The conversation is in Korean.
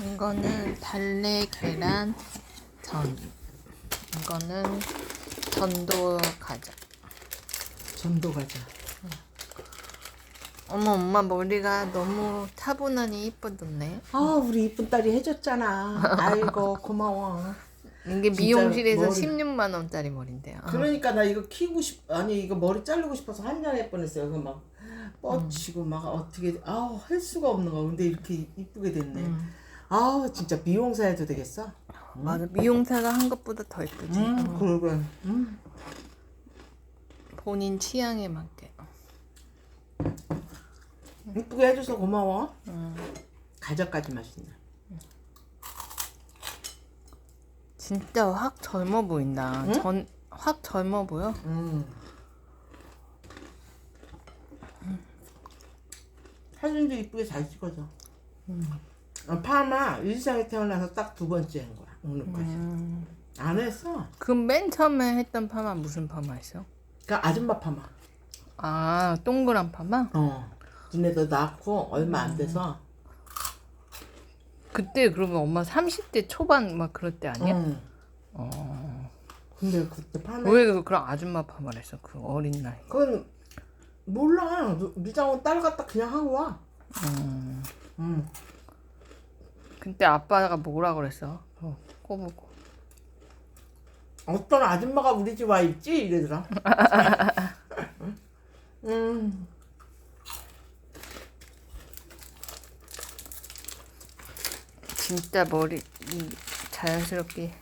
이거는 달래 계란 전. 이거는 전도 과자. 전도 과자. 어머 엄마 머리가 너무 차분하니 이뻐졌네. 아 우리 이쁜 딸이 해줬잖아. 아이고 고마워. 이게 진짜 미용실에서 머리- 16만 원짜리 머리인데요. 어. 그러니까 나 이거 키우고 싶 아니 이거 머리 자르고 싶어서 한장할 뻔했어요. 이거 막 뻗치고 막 어떻게 아우 할 수가 없는 거. 근데 이렇게 이쁘게 됐네. 음. 아우 진짜 미용사 해도 되겠어? 맞아 미용사가 한 것보다 더 이쁘지. 음 어. 그러게. 음. 본인 취향에 맞게. 이쁘게 해줘서 고마워. 음. 가자까지 맛있네. 진짜 확 젊어 보인다. 응? 전 확 젊어 보여. 음. 사진도 이쁘게 잘 찍어줘. 어, 파마 일상에 태어나서 딱 두 번째 한 거야 오늘까지. 음. 안 했어. 그럼 맨 처음에 했던 파마 무슨 파마였어? 그러니까 아줌마 파마. 아 동그란 파마? 어. 니네도 낳고 얼마 안 돼서. 그때 그러면 엄마 30대 초반 막 그럴 때 아니야? 응. 어. 근데 그때 파마. 왜 그- 그런 아줌마 파마를 했어? 그 어린 나이. 그건 몰라. 누- 미장원 딸 갖다 그냥 하고 와. 음. 응. 그때 아빠가 뭐라 그랬어? 어, 꼬부고. 어떤 아줌마가 우리 집 와 있지 이러더라. 음. 진짜 머리 이 자연스럽게